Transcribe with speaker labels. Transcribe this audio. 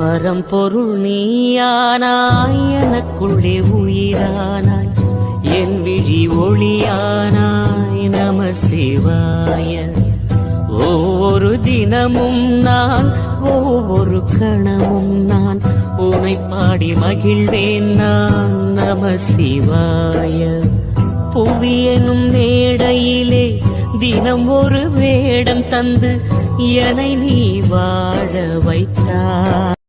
Speaker 1: வரம் பொருள் நீயானாய் எனக்குள்ளே உயிரானாய். என் விழி ஒளியானாய் நம சிவாய. ஒவ்வொரு தினமும் நான் ஒவ்வொரு கணமும் நான் உனை பாடி மகிழ்வேன் நான் நம சிவாய. புவியனும் மேடையிலே தினம் ஒரு வேடம் தந்து என்னை நீ வாழ வைத்தார்